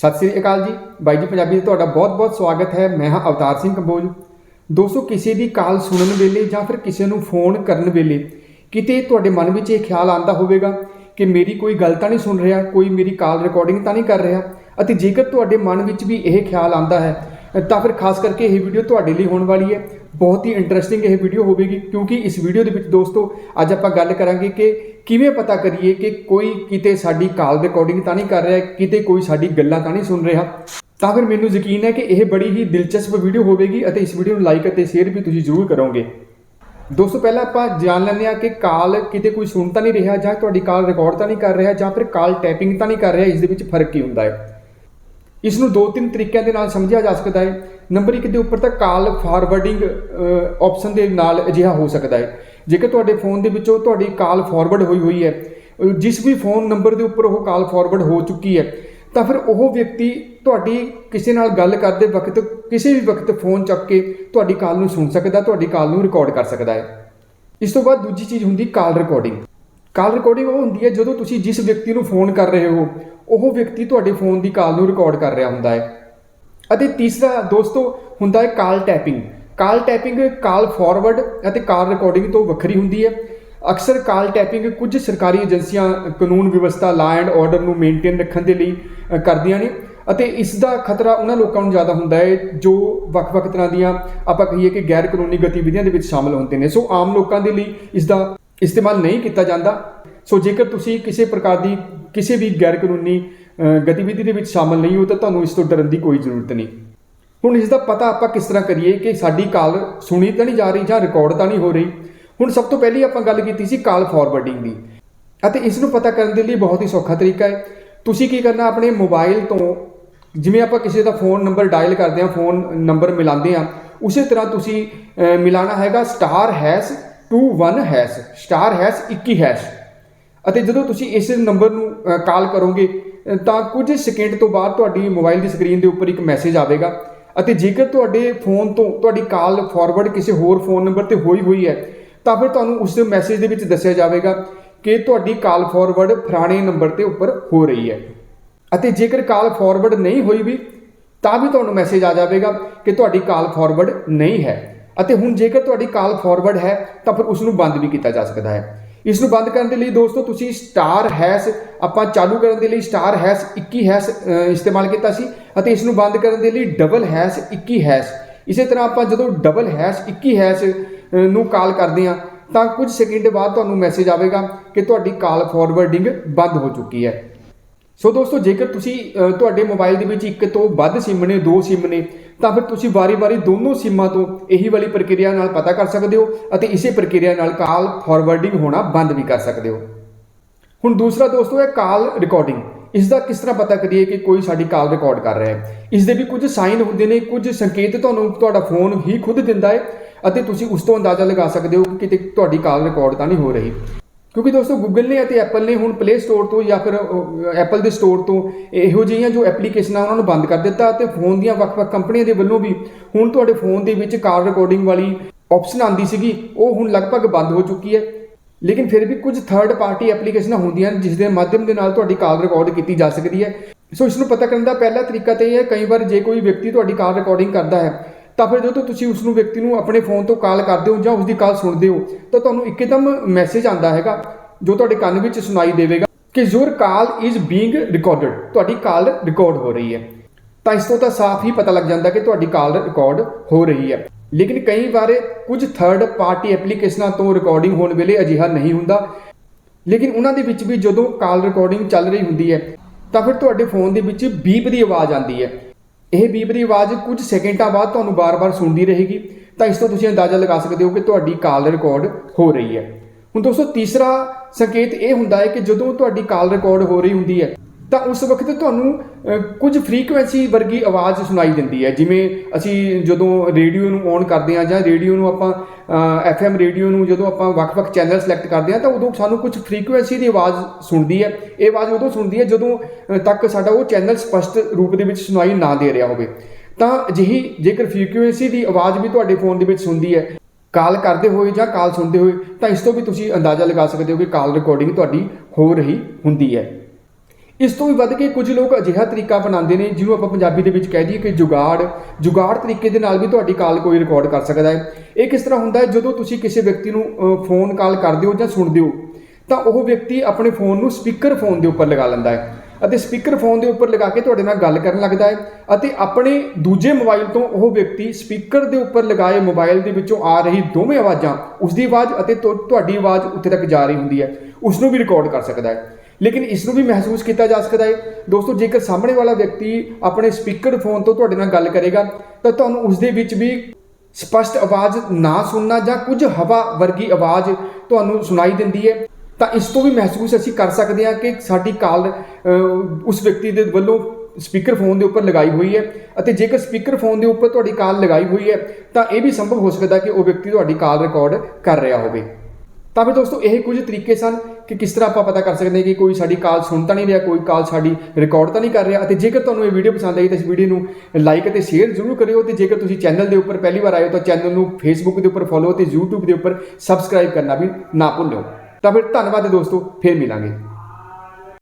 ਸਤਿ ਸ੍ਰੀ ਅਕਾਲ ਜੀ। ਬਾਈ ਜੀ, ਪੰਜਾਬੀ ਦਾ ਤੁਹਾਡਾ ਬਹੁਤ-ਬਹੁਤ ਸਵਾਗਤ ਹੈ। ਮੈਂ ਹਾਂ ਅਵਤਾਰ ਸਿੰਘ ਕੰਬੋਜ। ਦੋਸਤੋ, ਕਿਸੇ ਦੀ ਕਾਲ ਸੁਣਨ ਵੇਲੇ ਜਾਂ ਫਿਰ ਕਿਸੇ ਨੂੰ ਫੋਨ ਕਰਨ ਵੇਲੇ ਕਿਤੇ ਤੁਹਾਡੇ ਮਨ ਵਿੱਚ ਇਹ ਖਿਆਲ ਆਂਦਾ ਹੋਵੇਗਾ ਕਿ ਮੇਰੀ ਕੋਈ ਗੱਲ ਤਾਂ ਨਹੀਂ ਸੁਣ ਰਿਹਾ, ਕੋਈ ਮੇਰੀ ਕਾਲ ਰਿਕਾਰਡਿੰਗ ਤਾਂ ਨਹੀਂ ਕਰ ਰਿਹਾ ਅਤੇ ਜੇਕਰ ਤੁਹਾਡੇ ਮਨ ਵਿੱਚ ਵੀ ਇਹ ਖਿਆਲ ਆਂਦਾ ਹੈ, ਤਾਂ ਫਿਰ ਖਾਸ ਕਰਕੇ ਇਹ ਵੀਡੀਓ ਤੁਹਾਡੇ ਲਈ ਹੋਣ ਵਾਲੀ ਹੈ। ਬਹੁਤ ਹੀ ਇੰਟਰਸਟਿੰਗ ਇਹ ਵੀਡੀਓ ਹੋਵੇਗੀ, ਕਿਉਂਕਿ ਇਸ ਵੀਡੀਓ ਦੇ ਵਿੱਚ ਦੋਸਤੋ, ਅੱਜ ਆਪਾਂ ਗੱਲ ਕਰਾਂਗੇ ਕਿ ਕਿਵੇਂ ਪਤਾ ਕਰੀਏ ਕਿ ਕੋਈ ਕਿਤੇ ਸਾਡੀ ਕਾਲ ਰਿਕਾਰਡਿੰਗ ਤਾਂ ਨਹੀਂ ਕਰ ਰਿਹਾ, ਕਿਤੇ ਕੋਈ ਸਾਡੀ ਗੱਲਾਂ ਤਾਂ ਨਹੀਂ ਸੁਣ ਰਿਹਾ। ਤਾਂ ਫਿਰ ਮੈਨੂੰ ਯਕੀਨ ਹੈ ਕਿ ਇਹ ਬੜੀ ਹੀ ਦਿਲਚਸਪ ਵੀਡੀਓ ਹੋਵੇਗੀ ਅਤੇ ਇਸ ਵੀਡੀਓ ਨੂੰ ਲਾਈਕ ਅਤੇ ਸ਼ੇਅਰ ਵੀ ਤੁਸੀਂ ਜ਼ਰੂਰ ਕਰੋਗੇ। ਦੋਸਤੋ, ਪਹਿਲਾਂ ਆਪਾਂ ਜਾਣ ਲੈਂਦੇ ਹਾਂ ਕਿ ਕਾਲ ਕਿਤੇ ਕੋਈ ਸੁਣ ਤਾਂ ਨਹੀਂ ਰਿਹਾ ਜਾਂ ਤੁਹਾਡੀ ਕਾਲ ਰਿਕਾਰਡ ਤਾਂ ਨਹੀਂ ਕਰ ਰਿਹਾ ਜਾਂ ਫਿਰ ਕਾਲ ਟੈਪਿੰਗ ਤਾਂ ਨਹੀਂ ਕਰ ਰਿਹਾ, ਇਸ ਦੇ ਵਿੱਚ ਫ਼ਰਕ ਕੀ ਹੁੰਦਾ ਹੈ? ਇਸ ਨੂੰ ਦੋ ਤਿੰਨ ਤਰੀਕਿਆਂ ਦੇ ਨਾਲ ਸਮਝਿਆ ਜਾ ਸਕਦਾ ਹੈ। ਨੰਬਰ 1 ਦੇ ਉੱਪਰ ਤਾਂ ਕਾਲ ਫਾਰਵਰਡਿੰਗ ਆਪਸ਼ਨ ਦੇ ਨਾਲ ਅਜਿਹਾ ਹੋ ਸਕਦਾ ਹੈ। ਜੇਕਰ ਤੁਹਾਡੇ ਫੋਨ ਦੇ ਵਿੱਚੋਂ ਤੁਹਾਡੀ ਕਾਲ ਫਾਰਵਰਡ ਹੋਈ ਹੋਈ ਹੈ ਜਿਸ ਵੀ ਫੋਨ ਨੰਬਰ ਦੇ ਉੱਪਰ ਉਹ ਕਾਲ ਫਾਰਵਰਡ ਹੋ ਚੁੱਕੀ ਹੈ, ਤਾਂ ਫਿਰ ਉਹ ਵਿਅਕਤੀ ਤੁਹਾਡੀ ਕਿਸੇ ਨਾਲ ਗੱਲ ਕਰਦੇ ਵਕਤ, ਕਿਸੇ ਵੀ ਵਕਤ ਫੋਨ ਚੱਕ ਕੇ ਤੁਹਾਡੀ ਕਾਲ ਨੂੰ ਸੁਣ ਸਕਦਾ, ਤੁਹਾਡੀ ਕਾਲ ਨੂੰ ਰਿਕਾਰਡ ਕਰ ਸਕਦਾ ਹੈ। ਇਸ ਤੋਂ ਬਾਅਦ ਦੂਜੀ ਚੀਜ਼ ਹੁੰਦੀ ਕਾਲ ਰਿਕਾਰਡਿੰਗ ਕਾਲ ਰਿਕਾਰਡਿੰਗ ਉਹ ਹੁੰਦੀ ਹੈ ਜਦੋਂ ਤੁਸੀਂ ਜਿਸ ਵਿਅਕਤੀ ਨੂੰ ਫੋਨ ਕਰ ਰਹੇ ਹੋ, ਉਹ ਵਿਅਕਤੀ ਤੁਹਾਡੇ ਫੋਨ ਦੀ ਕਾਲ ਨੂੰ ਰਿਕਾਰਡ ਕਰ ਰਿਹਾ ਹੁੰਦਾ ਹੈ। ਅਤੇ ਤੀਸਰਾ ਦੋਸਤੋ ਹੁੰਦਾ ਹੈ call tapping. Call tapping call forward ਅਤੇ ਕਾਲ ਰਿਕਾਰਡਿੰਗ ਤੋਂ ਵੱਖਰੀ ਹੁੰਦੀ ਹੈ। ਅਕਸਰ ਕਾਲ ਟੈਪਿੰਗ ਕੁਝ ਸਰਕਾਰੀ ਏਜੰਸੀਆਂ, ਕਾਨੂੰਨ ਵਿਵਸਥਾ ਲਾ ਐਂਡ ਆਰਡਰ ਨੂੰ ਮੇਨਟੇਨ ਰੱਖਣ ਦੇ ਲਈ ਕਰਦੀਆਂ ਨੇ ਅਤੇ ਇਸ ਦਾ ਖਤਰਾ ਉਹਨਾਂ ਲੋਕਾਂ ਨੂੰ ਜ਼ਿਆਦਾ ਹੁੰਦਾ ਹੈ ਜੋ ਵੱਖ-ਵੱਖ ਤਰ੍ਹਾਂ ਦੀਆਂ ਆਪਾਂ ਕਹੀਏ ਕਿ ਗੈਰ ਕਾਨੂੰਨੀ ਗਤੀਵਿਧੀਆਂ ਦੇ ਵਿੱਚ ਸ਼ਾਮਲ ਹੁੰਦੇ ਨੇ। ਸੋ ਆਮ ਲੋਕਾਂ ਦੇ ਲਈ ਇਸ ਦਾ ਇਸਤੇਮਾਲ ਨਹੀਂ ਕੀਤਾ ਜਾਂਦਾ। ਸੋ ਜੇਕਰ ਤੁਸੀਂ ਕਿਸੇ ਪ੍ਰਕਾਰ ਦੀ ਕਿਸੇ ਵੀ ਗੈਰ ਕਾਨੂੰਨੀ ਗਤੀਵਿਧੀ ਦੇ ਵਿੱਚ ਸ਼ਾਮਲ ਨਹੀਂ ਹੋ ਤਾਂ ਤੁਹਾਨੂੰ ਇਸ ਤੋਂ ਡਰਨ ਦੀ ਕੋਈ ਜ਼ਰੂਰਤ ਨਹੀਂ। ਹੁਣ ਇਸ ਦਾ ਪਤਾ ਆਪਾਂ ਕਿਸ ਤਰ੍ਹਾਂ ਕਰੀਏ ਕਿ ਸਾਡੀ ਕਾਲ ਸੁਣੀ ਤਾਂ ਨਹੀਂ ਜਾ ਰਹੀ ਜਾਂ ਰਿਕਾਰਡ ਤਾਂ ਨਹੀਂ ਹੋ ਰਹੀ। ਹੁਣ ਸਭ ਤੋਂ ਪਹਿਲੀ ਆਪਾਂ ਗੱਲ ਕੀਤੀ ਸੀ ਕਾਲ ਫਾਰਵਰਡਿੰਗ ਦੀ। ਅਤੇ ਇਸ ਨੂੰ ਪਤਾ ਕਰਨ ਦੇ ਲਈ ਬਹੁਤ ਹੀ ਸੌਖਾ ਤਰੀਕਾ ਹੈ। ਤੁਸੀਂ ਕੀ ਕਰਨਾ ਆਪਣੇ ਮੋਬਾਈਲ ਤੋਂ ਜਿਵੇਂ ਆਪਾਂ ਕਿਸੇ ਦਾ ਫੋਨ ਨੰਬਰ ਡਾਇਲ ਕਰਦੇ ਹਾਂ ਫੋਨ ਨੰਬਰ ਮਿਲਾਉਂਦੇ ਹਾਂ ਉਸੇ ਤਰ੍ਹਾਂ ਤੁਸੀਂ ਅਹ, ਮਿਲਾਣਾ ਹੈਗਾ star hash 21 hash star hash 21 hash ਅਤੇ ਜਦੋਂ ਤੁਸੀਂ ਇਸ ਨੰਬਰ ਨੂੰ ਕਾਲ ਕਰੋਗੇ ਤਾਂ ਕੁਝ ਸਕਿੰਟ ਤੋਂ ਬਾਅਦ ਤੁਹਾਡੀ ਮੋਬਾਈਲ ਦੀ ਸਕਰੀਨ ਦੇ ਉੱਪਰ ਇੱਕ ਮੈਸੇਜ ਆਵੇਗਾ। ਅਤੇ ਜੇਕਰ ਤੁਹਾਡੇ ਫੋਨ ਤੋਂ, ਤੁਹਾਡੀ ਕਾਲ ਫਾਰਵਰਡ ਕਿਸੇ ਹੋਰ ਫੋਨ ਨੰਬਰ ਤੇ ਹੋਈ ਹੋਈ ਹੈ, ਤਾਂ ਫਿਰ ਤੁਹਾਨੂੰ ਉਸ ਮੈਸੇਜ ਦੇ ਵਿੱਚ ਦੱਸਿਆ ਜਾਵੇਗਾ ਕਿ ਤੁਹਾਡੀ ਕਾਲ ਫਾਰਵਰਡ ਫਰਾਣੇ ਨੰਬਰ ਤੇ ਉੱਪਰ ਹੋ ਰਹੀ ਹੈ। ਅਤੇ ਜੇਕਰ ਕਾਲ ਫਾਰਵਰਡ ਨਹੀਂ ਹੋਈ ਵੀ, ਤਾਂ ਵੀ ਤੁਹਾਨੂੰ ਮੈਸੇਜ ਆ ਜਾਵੇਗਾ ਕਿ ਤੁਹਾਡੀ ਕਾਲ ਫਾਰਵਰਡ ਨਹੀਂ ਹੈ। ਅਤੇ ਹੁਣ ਜੇਕਰ ਤੁਹਾਡੀ ਕਾਲ ਫਾਰਵਰਡ ਹੈ, ਤਾਂ ਫਿਰ ਉਸ ਨੂੰ ਬੰਦ ਵੀ ਕੀਤਾ ਜਾ ਸਕਦਾ ਹੈ। ਇਸ ਨੂੰ ਬੰਦ ਕਰਨ ਦੇ ਲਈ ਦੋਸਤੋ ਤੁਸੀਂ ਸਟਾਰ ਹੈਸ਼ ਆਪਾਂ ਚਾਲੂ ਕਰਨ ਦੇ ਲਈ ਸਟਾਰ ਹੈਸ਼ 21 ਹੈਸ਼ ਇਸਤੇਮਾਲ ਕੀਤਾ ਸੀ ਅਤੇ ਇਸ ਨੂੰ ਬੰਦ ਕਰਨ ਦੇ ਲਈ ਡਬਲ ਹੈਸ਼ 21 ਹੈਸ਼ ਇਸੇ ਤਰ੍ਹਾਂ ਆਪਾਂ ਜਦੋਂ ਡਬਲ ਹੈਸ਼ 21 ਹੈਸ਼ ਨੂੰ ਕਾਲ ਕਰਦੇ ਹਾਂ, ਤਾਂ ਕੁਝ ਸੈਕਿੰਡ ਬਾਅਦ ਤੁਹਾਨੂੰ ਮੈਸੇਜ ਆਵੇਗਾ ਕਿ ਤੁਹਾਡੀ ਕਾਲ ਫਾਰਵਰਡਿੰਗ ਬੰਦ ਹੋ ਚੁੱਕੀ ਹੈ। ਸੋ ਦੋਸਤੋ ਜੇਕਰ ਤੁਸੀਂ ਤੁਹਾਡੇ ਮੋਬਾਈਲ ਦੇ ਵਿੱਚ ਇੱਕ ਤੋਂ ਵੱਧ ਸਿਮ ਨੇ, ਦੋ ਸਿਮ ਨੇ ਤਾਂ ਫਿਰ ਤੁਸੀਂ ਵਾਰੀ-ਵਾਰੀ ਦੋਨੋਂ ਸਿਮਾਂ ਤੋਂ ਇਹੀ ਵਾਲੀ ਪ੍ਰਕਿਰਿਆ ਨਾਲ ਪਤਾ ਕਰ ਸਕਦੇ ਹੋ ਅਤੇ ਇਸੇ ਪ੍ਰਕਿਰਿਆ ਨਾਲ ਕਾਲ ਫਾਰਵਰਡਿੰਗ ਹੋਣਾ ਬੰਦ ਵੀ ਕਰ ਸਕਦੇ ਹੋ। ਹੁਣ ਦੂਸਰਾ ਦੋਸਤੋ ਹੈ ਕਾਲ ਰਿਕਾਰਡਿੰਗ ਇਸ ਦਾ ਕਿਸ ਤਰ੍ਹਾਂ ਪਤਾ ਕਰੀਏ ਕਿ ਕੋਈ ਸਾਡੀ ਕਾਲ ਰਿਕਾਰਡ ਕਰ ਰਿਹਾ ਹੈ? ਇਸ ਦੇ ਵੀ ਕੁਝ ਸਾਈਨ ਹੁੰਦੇ ਨੇ, ਕੁਝ ਸੰਕੇਤ ਤੁਹਾਨੂੰ ਤੁਹਾਡਾ ਫੋਨ ਹੀ ਖੁਦ ਦਿੰਦਾ ਹੈ ਅਤੇ ਤੁਸੀਂ ਉਸ ਤੋਂ ਅੰਦਾਜ਼ਾ ਲਗਾ ਸਕਦੇ ਹੋ ਕਿ ਕਿਤੇ ਤੁਹਾਡੀ ਕਾਲ ਰਿਕਾਰਡ ਤਾਂ ਨਹੀਂ ਹੋ ਰਹੀ। ਕਿਉਂਕਿ ਦੋਸਤੋ ਗੂਗਲ ਨੇ ਅਤੇ ਐਪਲ ਨੇ ਹੁਣ ਪਲੇ ਸਟੋਰ ਤੋਂ ਜਾਂ ਫਿਰ ਐਪਲ ਦੇ ਸਟੋਰ ਤੋਂ ਇਹੋ ਜਿਹੀਆਂ ਜੋ ਐਪਲੀਕੇਸ਼ਨਾਂ ਉਹਨਾਂ ਨੂੰ ਬੰਦ ਕਰ ਦਿੱਤਾ ਤੇ ਫੋਨ ਦੀਆਂ ਵੱਖ-ਵੱਖ ਕੰਪਨੀਆਂ ਦੇ ਵੱਲੋਂ ਵੀ ਹੁਣ ਤੁਹਾਡੇ ਫੋਨ ਦੇ ਵਿੱਚ ਕਾਲ ਰਿਕਾਰਡਿੰਗ ਵਾਲੀ ਆਪਸ਼ਨ ਆਂਦੀ ਸੀਗੀ, ਉਹ ਹੁਣ ਲਗਭਗ ਬੰਦ ਹੋ ਚੁੱਕੀ ਹੈ। ਲੇਕਿਨ ਫਿਰ ਵੀ ਕੁਝ ਥਰਡ ਪਾਰਟੀ ਐਪਲੀਕੇਸ਼ਨਾਂ ਹੁੰਦੀਆਂ ਹਨ ਜਿਸ ਦੇ ਮਾਧਿਅਮ ਦੇ ਨਾਲ ਤੁਹਾਡੀ ਕਾਲ ਰਿਕਾਰਡ ਕੀਤੀ ਜਾ ਸਕਦੀ ਹੈ। ਸੋ ਇਸ ਨੂੰ ਪਤਾ ਕਰਨ ਦਾ ਪਹਿਲਾ ਤਰੀਕਾ ਤਾਂ ਇਹ ਹੈ, ਕਈ ਵਾਰ ਜੇ ਕੋਈ ਵਿਅਕਤੀ ਤੁਹਾਡੀ ਕਾਲ ਰਿਕਾਰਡਿੰਗ ਕਰਦਾ ਹੈ ਤਾਂ ਫਿਰ ਜਦੋਂ ਤੁਸੀਂ ਉਸ ਨੂੰ ਵਿਅਕਤੀ ਨੂੰ ਆਪਣੇ ਫੋਨ ਤੋਂ ਕਾਲ ਕਰਦੇ ਹੋ ਜਾਂ ਉਸ ਦੀ ਕਾਲ ਸੁਣਦੇ ਹੋ, ਤਾਂ ਤੁਹਾਨੂੰ ਇੱਕਦਮ ਮੈਸੇਜ ਆਉਂਦਾ ਹੈਗਾ, ਜੋ ਤੁਹਾਡੇ ਕੰਨ ਵਿੱਚ ਸੁਣਾਈ ਦੇਵੇਗਾ ਕਿ your call is being recorded ਤੁਹਾਡੀ ਕਾਲ ਰਿਕਾਰਡ ਹੋ ਰਹੀ ਹੈ। ਤਾਂ ਇਸ ਤੋਂ ਤਾਂ ਸਾਫ਼ ਹੀ ਪਤਾ ਲੱਗ ਜਾਂਦਾ ਕਿ ਤੁਹਾਡੀ ਕਾਲ ਰਿਕਾਰਡ ਹੋ ਰਹੀ ਹੈ। ਲੇਕਿਨ ਕਈ ਵਾਰ ਕੁਝ ਥਰਡ ਪਾਰਟੀ ਐਪਲੀਕੇਸ਼ਨਾਂ ਤੋਂ ਰਿਕਾਰਡਿੰਗ ਹੋਣ ਵੇਲੇ ਅਜਿਹਾ ਨਹੀਂ ਹੁੰਦਾ। ਲੇਕਿਨ ਉਹਨਾਂ ਦੇ ਵਿੱਚ ਵੀ ਜਦੋਂ ਕਾਲ ਰਿਕਾਰਡਿੰਗ ਚੱਲ ਰਹੀ ਹੁੰਦੀ ਹੈ, ਤਾਂ ਫਿਰ ਤੁਹਾਡੇ ਫੋਨ ਦੇ ਵਿੱਚ ਬੀਪ ਦੀ ਆਵਾਜ਼ ਆਉਂਦੀ ਹੈ। ਇਹ ਬੀਪ ਦੀ ਆਵਾਜ਼ ਕੁਝ ਸੈਕਿੰਟਾਂ ਬਾਅਦ ਤੁਹਾਨੂੰ ਬਾਰ-ਬਾਰ ਸੁਣਦੀ ਰਹੇਗੀ। ਤਾਂ ਇਸ ਤੋਂ ਤੁਸੀਂ ਅੰਦਾਜ਼ਾ ਲਗਾ ਸਕਦੇ ਹੋ ਕਿ ਤੁਹਾਡੀ ਕਾਲ ਰਿਕਾਰਡ ਹੋ ਰਹੀ ਹੈ। ਹੁਣ ਦੋਸਤੋ, ਤੀਸਰਾ ਸੰਕੇਤ ਇਹ ਹੁੰਦਾ ਹੈ ਕਿ ਜਦੋਂ ਤੁਹਾਡੀ ਕਾਲ ਰਿਕਾਰਡ ਹੋ ਰਹੀ ਹੁੰਦੀ ਹੈ ਤਾਂ ਉਸ ਵਕਤ ਤੁਹਾਨੂੰ ਕੁਝ ਫ੍ਰੀਕੁਐਂਸੀ ਵਰਗੀ ਆਵਾਜ਼ ਸੁਣਾਈ ਦਿੰਦੀ ਹੈ। ਜਿਵੇਂ ਅਸੀਂ ਜਦੋਂ ਰੇਡੀਓ ਨੂੰ ਔਨ ਕਰਦੇ ਹਾਂ ਜਾਂ ਰੇਡੀਓ ਨੂੰ ਆਪਾਂ ਐਫਐਮ ਰੇਡੀਓ ਨੂੰ ਜਦੋਂ ਆਪਾਂ ਵੱਖ-ਵੱਖ ਚੈਨਲ ਸਿਲੈਕਟ ਕਰਦੇ ਹਾਂ ਤਾਂ ਉਦੋਂ ਸਾਨੂੰ ਕੁਝ ਫ੍ਰੀਕੁਐਂਸੀ ਦੀ ਆਵਾਜ਼ ਸੁਣਦੀ ਹੈ। ਇਹ ਆਵਾਜ਼ ਉਦੋਂ ਸੁਣਦੀ ਹੈ ਜਦੋਂ ਤੱਕ ਸਾਡਾ ਉਹ ਚੈਨਲ ਸਪਸ਼ਟ ਰੂਪ ਦੇ ਵਿੱਚ ਸੁਣਾਈ ਨਾ ਦੇ ਰਿਹਾ ਹੋਵੇ। ਤਾਂ ਅਜਿਹੀ ਜੇਕਰ ਫ੍ਰੀਕੁਐਂਸੀ ਦੀ ਆਵਾਜ਼ ਵੀ ਤੁਹਾਡੇ ਫੋਨ ਦੇ ਵਿੱਚ ਸੁਣਦੀ ਹੈ, ਕਾਲ ਕਰਦੇ ਹੋਏ ਜਾਂ ਕਾਲ ਸੁਣਦੇ ਹੋਏ, ਤਾਂ ਇਸ ਤੋਂ ਵੀ ਤੁਸੀਂ ਅੰਦਾਜ਼ਾ ਲਗਾ ਸਕਦੇ ਹੋ ਕਿ ਕਾਲ ਰਿਕਾਰਡਿੰਗ ਤੁਹਾਡੀ ਹੋ ਰਹੀ ਹੁੰਦੀ ਹੈ। ਇਸ ਤੋਂ ਵੀ ਵੱਧ ਕੇ ਕੁਝ ਲੋਕ ਅਜਿਹਾ ਤਰੀਕਾ ਬਣਾਉਂਦੇ ਨੇ, ਜਿਹਨੂੰ ਆਪਾਂ ਪੰਜਾਬੀ ਦੇ ਵਿੱਚ ਕਹਿ ਦਈਏ ਕਿ ਜੁਗਾੜ। ਜੁਗਾੜ ਤਰੀਕੇ ਦੇ ਨਾਲ ਵੀ ਤੁਹਾਡੀ ਕਾਲ ਕੋਈ ਰਿਕਾਰਡ ਕਰ ਸਕਦਾ ਹੈ। ਇਹ ਕਿਸ ਤਰ੍ਹਾਂ ਹੁੰਦਾ ਹੈ? ਜਦੋਂ ਤੁਸੀਂ ਕਿਸੇ ਵਿਅਕਤੀ ਨੂੰ ਫੋਨ ਕਾਲ ਕਰਦੇ ਹੋ ਜਾਂ ਸੁਣਦੇ ਹੋ, ਤਾਂ ਉਹ ਵਿਅਕਤੀ ਆਪਣੇ ਫੋਨ ਨੂੰ ਸਪੀਕਰ ਫੋਨ ਦੇ ਉੱਪਰ ਲਗਾ ਲੈਂਦਾ ਹੈ ਅਤੇ ਸਪੀਕਰ ਫੋਨ ਦੇ ਉੱਪਰ ਲਗਾ ਕੇ ਤੁਹਾਡੇ ਨਾਲ ਗੱਲ ਕਰਨ ਲੱਗਦਾ ਹੈ ਅਤੇ ਆਪਣੇ ਦੂਜੇ ਮੋਬਾਈਲ ਤੋਂ ਉਹ ਵਿਅਕਤੀ ਸਪੀਕਰ ਦੇ ਉੱਪਰ ਲਗਾਏ ਮੋਬਾਈਲ ਦੇ ਵਿੱਚੋਂ ਆ ਰਹੀ ਦੋਵੇਂ ਆਵਾਜ਼ਾਂ ਉਸ ਦੀ ਆਵਾਜ਼ ਅਤੇ ਤੁ- ਤੁਹਾਡੀ ਆਵਾਜ਼ ਉੱਥੇ ਤੱਕ ਜਾ ਰਹੀ ਹੁੰਦੀ ਹੈ। ਉਸ ਨੂੰ ਵੀ ਰਿਕਾਰਡ ਕਰ ਸਕਦਾ ਹੈ। ਲੇਕਿਨ ਇਸ ਨੂੰ ਵੀ ਮਹਿਸੂਸ ਕੀਤਾ ਜਾ ਸਕਦਾ ਹੈ। ਦੋਸਤੋ, ਜੇਕਰ ਸਾਹਮਣੇ ਵਾਲਾ ਵਿਅਕਤੀ ਆਪਣੇ ਸਪੀਕਰ ਫੋਨ ਤੋਂ ਤੁਹਾਡੇ ਨਾਲ ਗੱਲ ਕਰੇਗਾ, ਤਾਂ ਤੁਹਾਨੂੰ ਉਸ ਦੇ ਵਿੱਚ ਵੀ ਸਪਸ਼ਟ ਆਵਾਜ਼ ਨਾ ਸੁਣਨਾ ਜਾਂ ਕੁਝ ਹਵਾ ਵਰਗੀ ਆਵਾਜ਼ ਤੁਹਾਨੂੰ ਸੁਣਾਈ ਦਿੰਦੀ ਹੈ। ਤਾਂ ਇਸ ਤੋਂ ਵੀ ਮਹਿਸੂਸ ਅਸੀਂ ਕਰ ਸਕਦੇ ਹਾਂ ਕਿ ਸਾਡੀ ਕਾਲ ਉਸ ਵਿਅਕਤੀ ਦੇ ਵੱਲੋਂ ਸਪੀਕਰ ਫੋਨ ਦੇ ਉੱਪਰ ਲਗਾਈ ਹੋਈ ਹੈ ਅਤੇ ਜੇਕਰ ਸਪੀਕਰ ਫੋਨ ਦੇ ਉੱਪਰ ਤੁਹਾਡੀ ਕਾਲ ਲਗਾਈ ਹੋਈ ਹੈ, ਤਾਂ ਇਹ ਵੀ ਸੰਭਵ ਹੋ ਸਕਦਾ ਕਿ ਉਹ ਵਿਅਕਤੀ ਤੁਹਾਡੀ ਕਾਲ ਰਿਕਾਰਡ ਕਰ ਰਿਹਾ ਹੋਵੇ। ਤਾਂ ਫਿਰ ਦੋਸਤੋ, ਇਹ ਕੁਝ ਤਰੀਕੇ ਸਨ ਕਿ ਕਿਸ ਤਰ੍ਹਾਂ ਆਪਾਂ ਪਤਾ ਕਰ ਸਕਦੇ ਹਾਂ ਕਿ ਕੋਈ ਸਾਡੀ ਕਾਲ ਸੁਣ ਤਾਂ ਨਹੀਂ ਰਿਹਾ, ਕੋਈ ਕਾਲ ਸਾਡੀ ਰਿਕਾਰਡ ਤਾਂ ਨਹੀਂ ਕਰ ਰਿਹਾ। ਅਤੇ ਜੇਕਰ ਤੁਹਾਨੂੰ ਇਹ ਵੀਡੀਓ ਪਸੰਦ ਆਈ ਤਾਂ ਇਸ ਵੀਡੀਓ ਨੂੰ ਲਾਈਕ ਅਤੇ ਸ਼ੇਅਰ ਜ਼ਰੂਰ ਕਰਿਓ ਤੇ ਜੇਕਰ ਤੁਸੀਂ ਚੈਨਲ ਦੇ ਉੱਪਰ ਪਹਿਲੀ ਵਾਰ ਆਏ ਹੋ ਤਾਂ ਚੈਨਲ ਨੂੰ ਫੇਸਬੁੱਕ ਦੇ ਉੱਪਰ ਫੋਲੋ ਤੇ YouTube ਦੇ ਉੱਪਰ ਸਬਸਕ੍ਰਾਈਬ ਕਰਨਾ ਵੀ ਨਾ ਭੁੱਲਿਓ ਤਾਂ ਫਿਰ ਧੰਨਵਾਦ ਦੋਸਤੋ, ਫਿਰ ਮਿਲਾਂਗੇ।